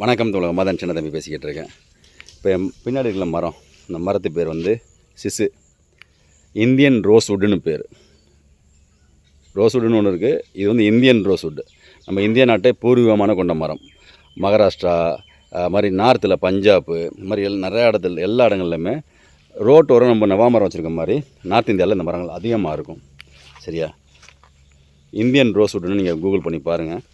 வணக்கம் தோழர் மதன் சின்ன தம்பி பேசிக்கிட்டு இருக்கேன். இப்போ என் பின்னாடி இருக்கிற மரம் இந்த மரத்து பேர் வந்து சிசு. இந்தியன் ரோஸ்வுட்டுன்னு பேர். ரோஸ்வுட்டுன்னு ஒன்று இருக்குது இது வந்து இந்தியன் ரோஸ்வுட்டு. நம்ம இந்திய நாட்டை பூர்வீகமான கொண்ட மரம். மகாராஷ்டிரா அது மாதிரி நார்த்தில் பஞ்சாப் மாதிரி எல் நிறையா இடத்துல எல்லா இடங்கள்லையுமே ரோட்டோரம் நம்ம நவா மரம் வச்சுருக்க மாதிரி நார்த் இந்தியாவில் இந்த மரங்கள் அதிகமாக இருக்கும். சரியா? இந்தியன் ரோஸ்வுட்டுன்னு நீங்கள் கூகுள் பண்ணி பாருங்கள்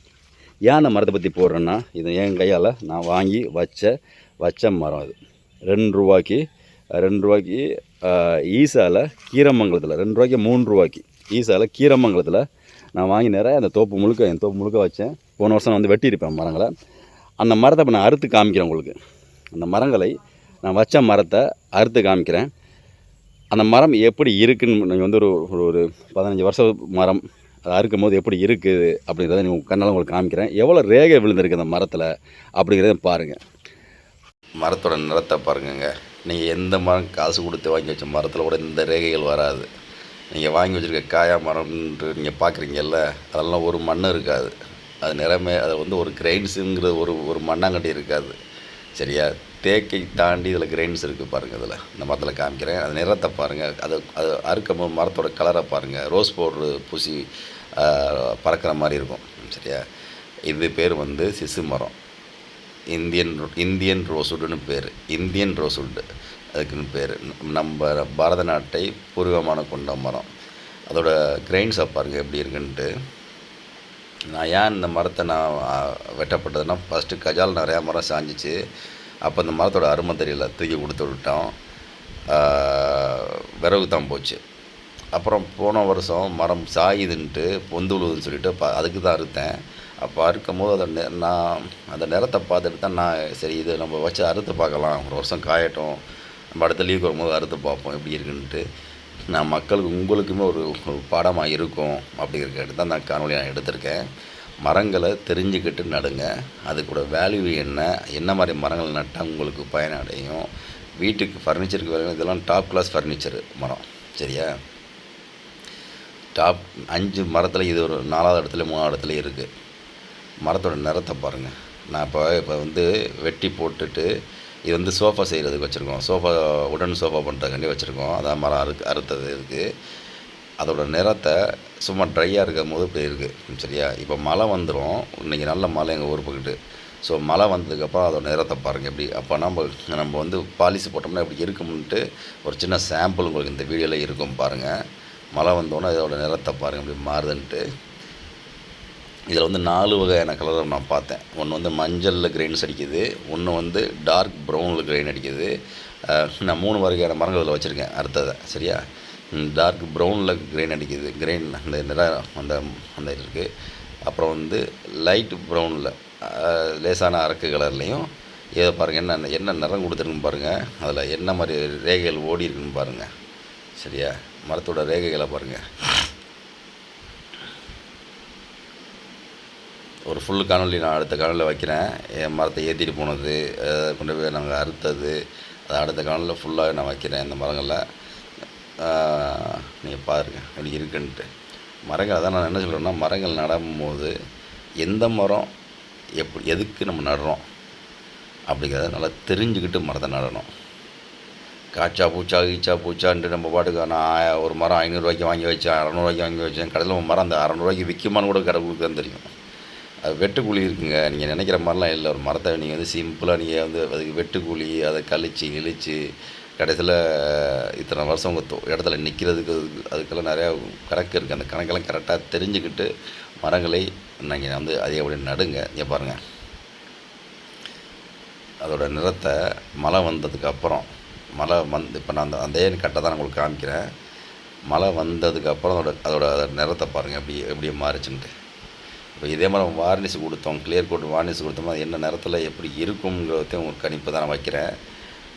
ஏன் அந்த மரத்தை பற்றி போடுறேன்னா இது என் கையால் நான் வாங்கி வச்ச வச்ச மரம் அது. ரெண்டு ரூபாய்க்கு ரெண்டு ரூபாய்க்கு ஈசாவில் கீரமங்கலத்தில் ரெண்டு ரூபாய்க்கு மூணு ரூபாய்க்கு. ஈசாவில் கீரமங்கலத்தில் நான் வாங்கி நிறைய அந்த தோப்பு முழுக்க என் தோப்பு முழுக்க வச்சேன். போன வருஷம் நான் வந்து வெட்டியிருப்பேன் மரங்களை. அந்த மரத்தை இப்போ நான் அறுத்து காமிக்கிறேன் உங்களுக்கு. அந்த மரங்களை நான் வச்ச மரத்தை அறுத்து காமிக்கிறேன். அந்த மரம் எப்படி இருக்குன்னு நீங்கள் வந்து ஒரு ஒரு ஒரு பதினஞ்சு வருஷம் மரம் அது அறுக்கும் போது எப்படி இருக்குது அப்படிங்கிறத நீங்கள் கண்ணால் உங்களுக்கு காமிக்கிறேன். எவ்வளோ ரேகை விழுந்திருக்கு அந்த மரத்தில் அப்படிங்கிறத பாருங்கள் மரத்தோட நிறத்தை பாருங்கங்க. நீங்கள் எந்த மரம் காசு கொடுத்து வாங்கி வச்ச மரத்தில் கூட இந்த ரேகைகள் வராது. நீங்கள் வாங்கி வச்சுருக்க காயா மரம்ன்று நீங்கள் பார்க்குறீங்கல்ல அதெல்லாம் ஒரு மண் இருக்காது. அது நிறமே அது வந்து ஒரு கிரெயின்ஸுங்கிற ஒரு ஒரு மண்ணாங்கட்டி இருக்காது. சரியா? தேக்கை தாண்டி இதில் கிரெயின்ஸ் இருக்குது பாருங்கள் இதில். இந்த மரத்தில் காமிக்கிறேன். அது நிறத்தை பாருங்கள் அது அது அறுக்கும் போது மரத்தோட கலரை பாருங்கள் ரோஸ் பவுட்ரு பூசி பறக்கிற மாதிரி இருக்கும். சரியா? இது பேர் வந்து சிசு மரம். இந்தியன் இந்தியன் ரோஸ்வுட்டுன்னு பேர். இந்தியன் ரோஸ்வுட்டு அதுக்குன்னு பேர். நம்ம பாரத நாட்டை பூர்வமான கொண்ட மரம். அதோட கிரெயின்ஸை பாருங்கள் எப்படி இருக்குன்ட்டு. நான் ஏன் இந்த மரத்தை நான் வெட்டப்பட்டதுன்னா ஃபஸ்ட்டு கஜால் நிறையா மரம் சாஞ்சிச்சு. அப்போ அந்த மரத்தோட அருமை தெரியல தூக்கி கொடுத்து விட்டோம் விறகு தான் போச்சு. அப்புறம் போன வருஷம் மரம் சாயுதுன்ட்டு பொந்து விழுதுன்னு சொல்லிட்டு ப அதுக்கு தான் அறுத்தேன். அப்போ அறுக்கும் போது அதை நான் அந்த நிறத்தை பார்த்துட்டு தான் நான் சரி இது நம்ம வச்சு அறுத்து பார்க்கலாம். ஒரு வருஷம் காயட்டும். நம்ம அடுத்த லீவுக்கு வரும்போது அறுத்து பார்ப்போம் எப்படி இருக்குன்ட்டு. நான் மக்களுக்கு உங்களுக்குமே ஒரு பாடமாக இருக்கும் அப்படிங்கிறதுக்கு தான் நான் காணொலி நான் எடுத்திருக்கேன். மரங்களை தெரிஞ்சுக்கிட்டு நடுங்க. அதுக்கூட வேல்யூ என்ன? என்ன மாதிரி மரங்கள் நட்டால் உங்களுக்கு பயனடையும்? வீட்டுக்கு ஃபர்னிச்சருக்கு வேலை இதெல்லாம் டாப் கிளாஸ் ஃபர்னிச்சர் மரம். சரியா? டாப் அஞ்சு மரத்தில் இது ஒரு நாலாவது இடத்துல மூணாவது இடத்துல இருக்குது மரத்தோட நிறத்தை பாருங்கள் நான் இப்போ இப்போ வந்து வெட்டி போட்டுட்டு இது வந்து சோஃபா செய்கிறதுக்கு வச்சுருக்கோம். சோஃபா உடன் சோஃபா பண்ணுறதுக்காண்டி வச்சுருக்கோம். அதான் மரம் அறு அறுத்தது இருக்குது அதோட நிறத்தை சும்மா ட்ரையாக இருக்கும் போது இப்படி இருக்குது சரியா? இப்போ மழை வந்துடும் இன்றைக்கி நல்ல மழை எங்கள் ஊர் பக்கிட்டு ஸோ மழை வந்ததுக்கப்புறம் அதோட நிறத்தை பாருங்கள் எப்படி. அப்போ நம்ம நம்ம வந்து பாலிசி போட்டோம்னா எப்படி இருக்கும்ன்ட்டு ஒரு சின்ன சாம்பிள் உங்களுக்கு இந்த வீடியோவில் இருக்கும் பாருங்கள் மழை வந்தோன்னே இதோட நிறத்தை பாருங்கள் அப்படி மாறுதுன்ட்டு இதில் வந்து நாலு வகையான கலர் நான் பார்த்தேன். ஒன்று வந்து மஞ்சளில் கிரெயின்ஸ் அடிக்குது ஒன்று வந்து டார்க் ப்ரௌனில் கிரெயின் அடிக்குது. நான் மூணு வகையான மரங்கள் இதில் வச்சுருக்கேன் அடுத்ததை சரியா? டார்க் ப்ரௌனில் கிரெயின் அடிக்குது. கிரெயின் அந்த நிற அந்த அந்த இருக்குது அப்புறம் வந்து லைட் ப்ரௌனில் லேசான அரக்கு கலர்லேயும் இதை பாருங்கள் என்ன என்ன நிறம் கொடுத்துருக்குன்னு பாருங்கள் அதில் என்ன மாதிரி ரேகைகள் ஓடி இருக்குன்னு பாருங்கள் சரியா? மரத்தோட ரேகைகளை பாருங்கள் ஒரு ஃபுல் காணொலி நான் அடுத்த காணொலியில் வைக்கிறேன். என் மரத்தை ஏற்றிட்டு போனது அதை கொண்டு போய் நாங்கள் அறுத்தது அதை அடுத்த காணொலியில் ஃபுல்லாக நான் வைக்கிறேன் இந்த மரங்களில். நீங்கள் பாருங்க எப்படி இருக்குன்ட்டு. மரங்கள் அதான் நான் என்ன சொல்கிறேன்னா மரங்கள் நடும்போது எந்த மரம் எப்படி எதுக்கு நம்ம நடுறோம்? அப்படிங்கிறத நல்லா தெரிஞ்சுக்கிட்டு மரத்தை நடணும். காய்ச்சா பூச்சா ஈச்சா பூச்சான்ட்டு நம்ம பாட்டுக்கு நான் ஒரு மரம் ஐநூறுரூவாய்க்கு வாங்கி வச்சேன் அறநூறுவாய்க்கு வாங்கி வச்சேன். கடையில் மரம் அந்த அறநூறுவாய்க்கு விற்குமான்னு கூட கடவுளுக்கு தான் தெரியும். அது வெட்டுக்கூலி இருக்குங்க. நீங்கள் நினைக்கிற மாதிரிலாம் இல்லை. ஒரு மரத்தை நீங்கள் வந்து சிம்பிளாக நீங்கள் வந்து அதுக்கு வெட்டுக்கூலி அதை கழிச்சு இழித்து கடைசியில் இத்தனை வருஷம் உங்கள் இடத்துல நிற்கிறதுக்கு அதுக்கெல்லாம் நிறையா கணக்கு இருக்குது அந்த கணக்கெல்லாம் கரெக்டாக தெரிஞ்சுக்கிட்டு மரங்களை நீங்கள் வந்து அதிகப்படி நடுங்க. இங்கே பாருங்கள் அதோடய நிறத்தை மழை வந்ததுக்கு அப்புறம் மழை வந்து இப்போ நான் அந்த அதே கட்டை தான் நான் உங்களுக்கு காமிக்கிறேன். மழை வந்ததுக்கப்புறம் அதோட அதோட அதோட நிறத்தை பாருங்கள் எப்படி எப்படி மாறிச்சுன்ட்டு. இப்போ இதே மாதிரி வார்னிஷ் கொடுத்தோம் கிளியர் கோட் வார்னிஷ் கொடுத்தோம்னா அது என்ன நிறத்தில் எப்படி இருக்குங்கிறதையும் உங்களுக்கு கணிப்பு தான் நான் வைக்கிறேன்.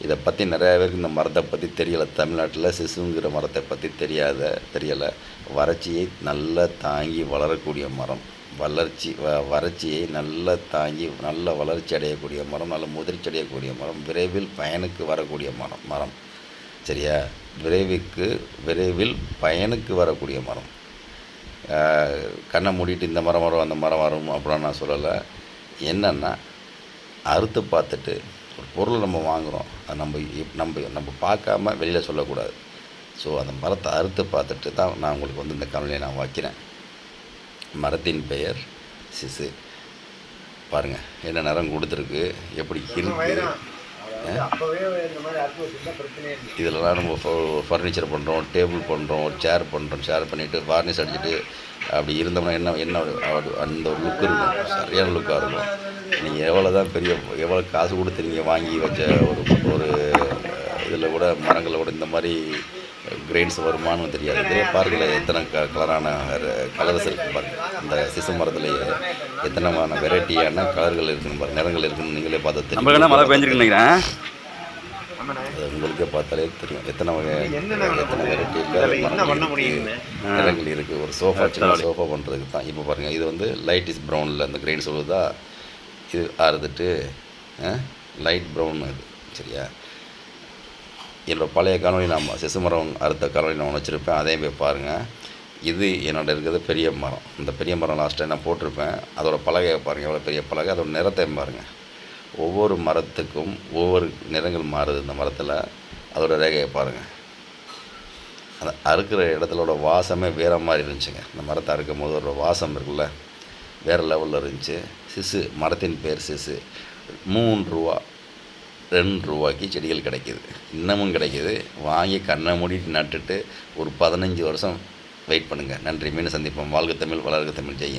இதை பற்றி நிறையா பேருக்கு இந்த மரத்தை பற்றி தெரியலை. தமிழ்நாட்டில் சிசுங்கிற மரத்தை பற்றி தெரியாத தெரியலை. வறட்சியை நல்லா தாங்கி வளரக்கூடிய மரம். வளர்ச்சி வ வறட்சியை நல்லா தாங்கி நல்ல வளர்ச்சி அடையக்கூடிய மரம் நல்ல முதிர்ச்சி அடையக்கூடிய மரம் விரைவில் பயனுக்கு வரக்கூடிய மரம் மரம். சரியா? விரைவுக்கு விரைவில் பயனுக்கு வரக்கூடிய மரம். கண்ணை மூடிட்டு இந்த மரம் வரும் அந்த மரம் வரும் அப்படின்னு நான் சொல்லலை. என்னென்னா அறுத்து பார்த்துட்டு ஒரு பொருளை நம்ம வாங்குகிறோம் அது நம்ம நம்ம நம்ம பார்க்காம வெளியில் சொல்லக்கூடாது. ஸோ அந்த மரத்தை அறுத்து பார்த்துட்டு தான் நான் உங்களுக்கு வந்து இந்த கவலையை நான் வைக்கிறேன். மரத்தின் பெயர் சிசு. பாருங்கள் என்ன நிறம் கொடுத்துருக்கு எப்படி இருக்குது இதெல்லாம் நம்ம ஃபர்னிச்சர் பண்ணுறோம் டேபிள் பண்ணுறோம் சேர் பண்ணுறோம் சேர் பண்ணிவிட்டு வார்னிஷ் அடிச்சுட்டு அப்படி இருந்தோம்னா என்ன என்ன ஒரு- ஒரு- அந்த ஒரு லுக் இருக்கும். சரியான லுக்காக இருக்கும். நீங்கள் எவ்வளோ தான் பெரிய எவ்வளோ காசு கொடுத்து நீங்கள் வாங்கி வச்ச ஒரு ஒரு இதில் கூட மரங்களில் கூட இந்த மாதிரி கிரெயின்ஸ் வருமானு தெரியாது. இதே பாருங்களேன் எத்தனை க கலரான கலர்ஸ் இருக்குது பாருங்க. அந்த சிசு மரத்துலேயே எத்தனை வெரைட்டியான கலர்கள் இருக்குன்னு பாருங்க. நிறங்கள் இருக்குன்னு நீங்களே பார்த்து என்ன மழை பெஞ்சிருக்கு நினைக்கிறேன்? அது உங்களுக்கே பார்த்தாலே தெரியும். எத்தனை வகை எத்தனை? வெரைட்டி? நிறங்கள் இருக்குது ஒரு சோஃபா சின்ன சோஃபா பண்ணுறதுக்கு தான். இப்போ பாருங்கள் இது வந்து லைட் இஸ் ப்ரௌனில் அந்த கிரெயின் சொல்லுதா இது அறுத்துட்டு லைட் ப்ரௌன் இது சரியா? என்னோடய பழைய காணொலி நான் சிசு மரம் அறுத்த காணொலி நான் வச்சுருப்பேன் அதையும் போய் பாருங்கள் இது என்னோட இருக்கிறது பெரிய மரம். இந்த பெரிய மரம் லாஸ்ட் டைம் நான் போட்டிருப்பேன். அதோடய பலகையை பாருங்கள் எவ்வளோ பெரிய பலகை. அதோட நிறத்தையும் பாருங்கள் ஒவ்வொரு மரத்துக்கும் ஒவ்வொரு நிறங்கள் மாறுது இந்த மரத்தில். அதோட ரேகையை பாருங்கள் அந்த அறுக்கிற இடத்துலோட வாசமே வேறு மாதிரி இருந்துச்சுங்க. இந்த மரத்தை அறுக்கும் போது ஒரு வாசம் இருக்குல்ல வேறு லெவலில் இருந்துச்சு. சிசு மரத்தின் பேர் சிசு. மூன்று ரூபா. ரெண்டு ரூபாய்க்கு செடிகள் கிடைக்கிது. இன்னமும் கிடைக்கிது. வாங்கி கண்ணை மூடிட்டு நட்டுட்டு ஒரு பதினஞ்சு வருஷம் வெயிட் பண்ணுங்கள் நன்றி. மீண்டும் சந்திப்போம். வாழ்க தமிழ் வளர்க தமிழ். ஜெயின்